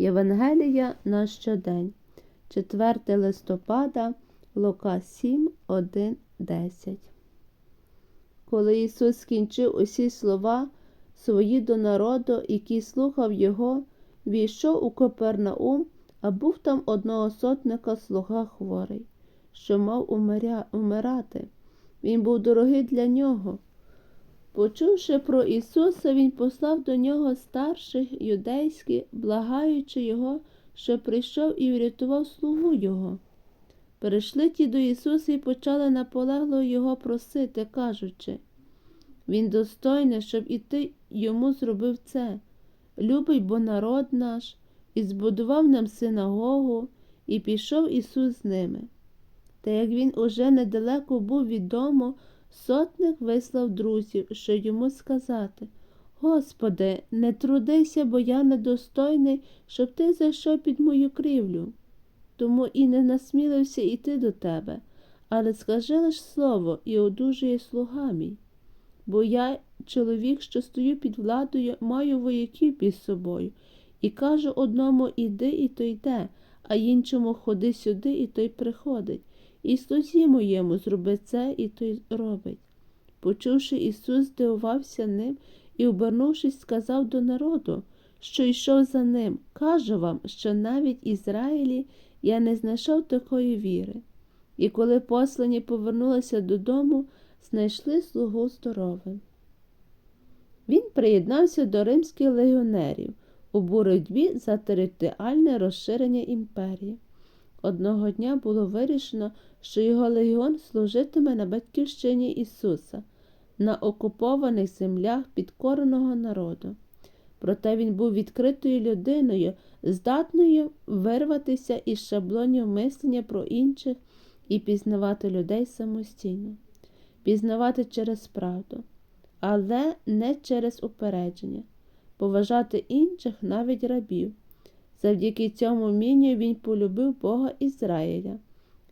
Євангелія на щодень, 4 листопада, Лука 7, 1, 10. Коли Ісус скінчив усі слова свої до народу, який слухав Його, війшов у Копернаум, а був там одного сотника слуга хворий, що мав умиря... умирати. Він був дорогий для нього. Почувши про Ісуса, Він послав до нього старших юдейських, благаючи Його, що прийшов і врятував слугу Його. Перейшли ті до Ісуса і почали наполегло Його просити, кажучи, Він достойний, щоб і ти йому зробив це. Любий бо народ наш, і збудував нам синагогу, і пішов Ісус з ними. Та як він уже недалеко був від дому, сотник вислав друзів, що йому сказати Господи, не трудися, бо я недостойний, щоб ти зайшов під мою крівлю. Тому і не насмілився йти до тебе, але скажи лиш слово і одужує слуга мій. Бо я, чоловік, що стою під владою, маю вояків під собою, і кажу одному іди, і той йде, а іншому ходи сюди, і той приходить. І слузі моєму зроби це, і той робить. Почувши Ісус, здивувався ним і, обернувшись, сказав до народу, що йшов за ним. Кажу вам, що навіть Ізраїлі я не знайшов такої віри. І коли послані повернулися додому, знайшли слугу здоровим. Він приєднався до римських легіонерів у боротьбі за територіальне розширення імперії. Одного дня було вирішено, що його легіон служитиме на батьківщині Ісуса, на окупованих землях підкореного народу. Проте він був відкритою людиною, здатною вирватися із шаблонів мислення про інших і пізнавати людей самостійно, пізнавати через правду, але не через упередження, поважати інших навіть рабів. Завдяки цьому вмінню він полюбив Бога Ізраїля.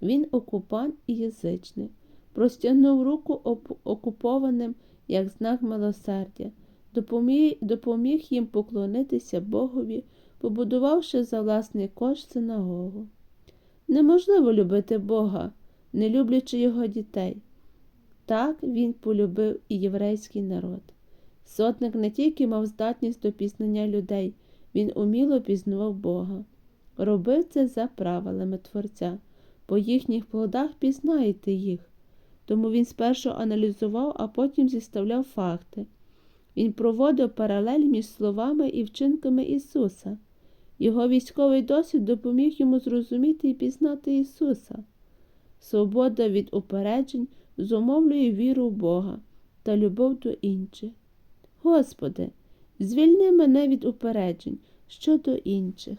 Він окупант і язичник, простягнув руку окупованим як знак милосердя, допоміг, їм поклонитися Богові, побудувавши за власний кошт синагогу. Неможливо любити Бога, не люблячи його дітей. Так він полюбив і єврейський народ. Сотник не тільки мав здатність до пізнання людей, він уміло пізнавав Бога. Робив це за правилами Творця, по їхніх плодах пізнаєте їх. Тому він спершу аналізував, а потім зіставляв факти. Він проводив паралель між словами і вчинками Ісуса. Його військовий досвід допоміг йому зрозуміти і пізнати Ісуса. Свобода від упереджень зумовлює віру в Бога та любов до інших. Господи, звільни мене від упереджень щодо інших.